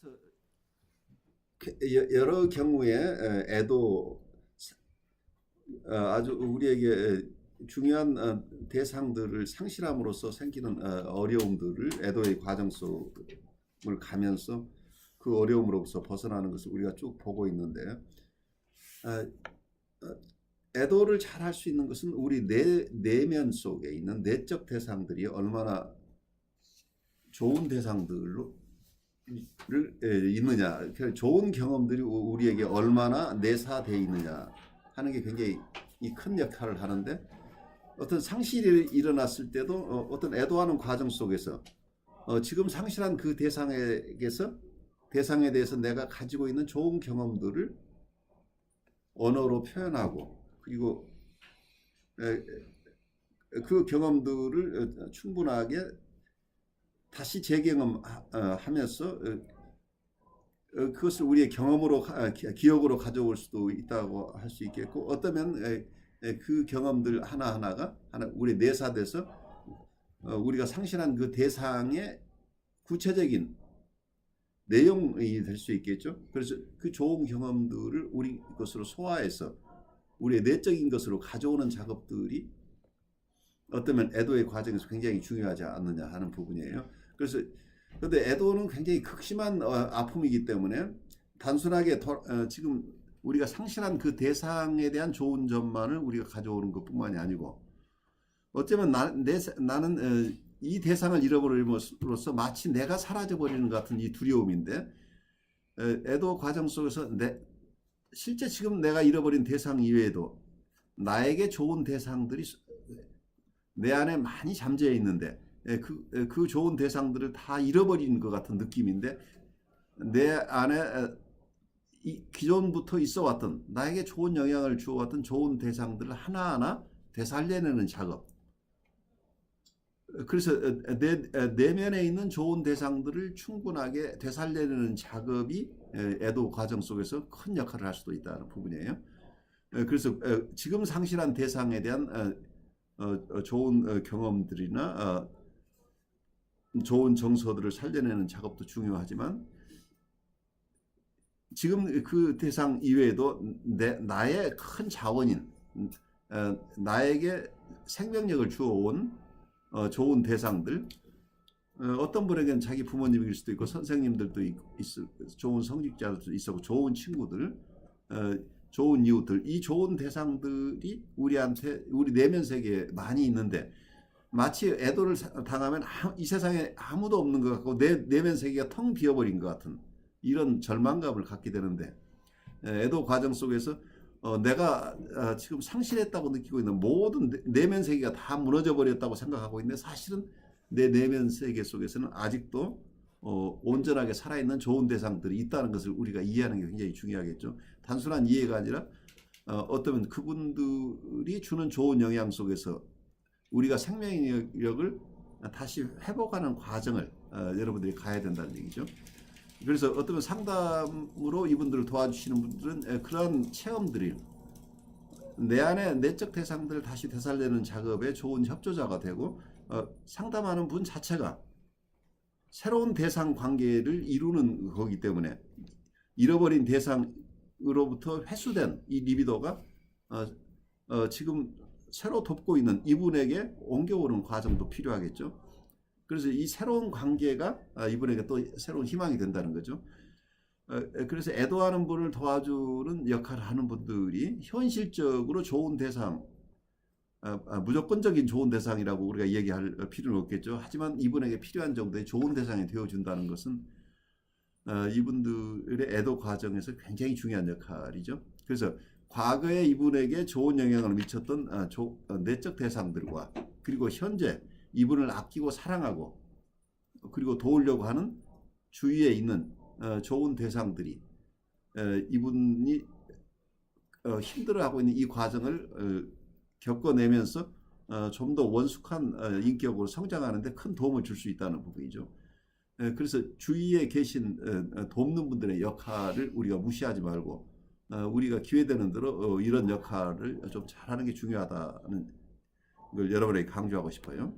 그래서 그 여- 여러 경우에 에, 애도 어, 아주 우리에게 중요한 어, 대상들을 상실함으로써 생기는 어, 어려움들을 애도의 과정 속을 가면서 그 어려움으로부터 벗어나는 것을 우리가 쭉 보고 있는데 애도를 잘 할 수 있는 것은 우리 내, 내면 속에 있는 내적 대상들이 얼마나 좋은 대상들로 를 에, 있느냐, 그 좋은 경험들이 우- 우리에게 얼마나 내사되어 있느냐 하는 게 굉장히 이큰 역할을 하는데 어떤 상실이 일어났을 때도 어, 어떤 애도하는 과정 속에서 어, 지금 상실한 그 대상에게서 대상에 대해서 내가 가지고 있는 좋은 경험들을 언어로 표현하고 그리고 그 경험들을 어, 충분하게 다시 재경험하면서 어, 그것을 우리의 경험으로 기억으로 가져올 수도 있다고 할 수 있겠고 에, 그 경험들 하나 하나가 하나 우리 내사돼서 어, 우리가 상실한 그 대상의 구체적인 내용이 될 수 있겠죠. 그래서 그 좋은 경험들을 우리 것으로 소화해서 우리의 내적인 것으로 가져오는 작업들이 어쩌면 애도의 과정에서 굉장히 중요하지 않느냐 하는 부분이에요. 그래서 근데 애도는 굉장히 극심한 어, 아픔이기 때문에 단순하게 더- 어, 지금 우리가 상실한 그 대상에 대한 좋은 점만을 우리가 가져오는 것뿐만이 아니고 어쩌면 나, 내, 나는 어, 이 대상을 잃어버림으로써 마치 내가 사라져 버리는 것 같은 이 두려움인데 어, 애도 과정 속에서 내, 실제 지금 내가 잃어버린 대상 이외에도 나에게 좋은 대상들이 내 안에 많이 잠재해 있는데 예, 그, 예, 그 좋은 대상들을 다 잃어버린 것 같은 느낌인데 내 안에 에, 이 기존부터 있어 왔던 나에게 좋은 영향을 주어 왔던 좋은 대상들을 하나하나 되살려내는 작업. 그래서 에, 내 에, 내면에 있는 좋은 대상들을 충분하게 되살려내는 작업이 에, 애도 과정 속에서 큰 역할을 할 수도 있다는 부분이에요. 에, 그래서 에, 지금 상실한 대상에 대한 어, 어, 어, 좋은 어, 경험들이나 어, 좋은 정서들을 살려내는 작업도 중요하지만 지금 그 대상 이외에도 내, 나의 큰 자원인 어, 나에게 생명력을 주어온 어, 좋은 대상들 어, 떤 분에게는 자기 부모님일 수도 있고 선생님들도 있, 있을 좋은 성직자들도 있었고 좋은 친구들 어, 좋은 이웃들 이 좋은 대상들이 우리한테 우리 내면 세계에 많이 있는데 마치 애도를 사- 당하면 아- 이 세상에 아무도 없는 것 같고 내 내면 세계가 텅 비어버린 것 같은 이런 절망감을 갖게 되는데 에, 애도 과정 속에서 어, 내가 아, 지금 상실했다고 느끼고 있는 모든 내- 내면 세계가 다 무너져 버렸다고 생각하고 있는데 사실은 내 내면 세계 속에서는 아직도 어, 온전하게 살아있는 좋은 대상들이 있다는 것을 우리가 이해하는 게 굉장히 중요하겠죠. 단순한 이해가 아니라 어, 어쩌면 그분들이 주는 좋은 영향 속에서 우리가 생명력을 다시 회복하는 과정을 어, 여러분들이 가야 된다는 얘기죠. 그래서 어떤 상담으로 이분들을 도와주시는 분들은 에, 그런 체험들이 내 안에 내적 대상들을 다시 되살리는 작업에 좋은 협조자가 되고 어, 상담하는 분 자체가 새로운 대상 관계를 이루는 거기 때문에 잃어버린 대상으로부터 회수된 이 리비도가 어, 어, 지금 새로 돕고 있는 이분에게 옮겨오는 과정도 필요하겠죠. 그래서 이 새로운 관계가 아, 이분에게 또 새로운 희망이 된다는 거죠. 어, 에, 그래서 애도하는 분을 도와주는 역할을 하는 분들이 현실적으로 좋은 대상, 아, 아, 무조건적인 좋은 대상이라고 우리가 얘기할 필요는 없겠죠. 하지만 이분에게 필요한 정도의 좋은 대상이 되어준다는 것은 어, 이분들의 애도 과정에서 굉장히 중요한 역할이죠. 그래서 과거에 이분에게 좋은 영향을 미쳤던 어, 조- 어, 내적 대상들과 그리고 현재 이분을 아끼고 사랑하고 그리고 도우려고 하는 주위에 있는 어, 좋은 대상들이 어, 이분이 어, 힘들어하고 있는 이 과정을 어, 겪어내면서 어, 좀 더 원숙한 어, 인격으로 성장하는데 큰 도움을 줄 수 있다는 부분이죠. 에, 그래서 주위에 계신 어, 어, 돕는 분들의 역할을 우리가 무시하지 말고 어, 우리가 기회되는 대로 어, 이런 역할을 좀 잘하는 게 중요하다는 걸 여러분에게 강조하고 싶어요.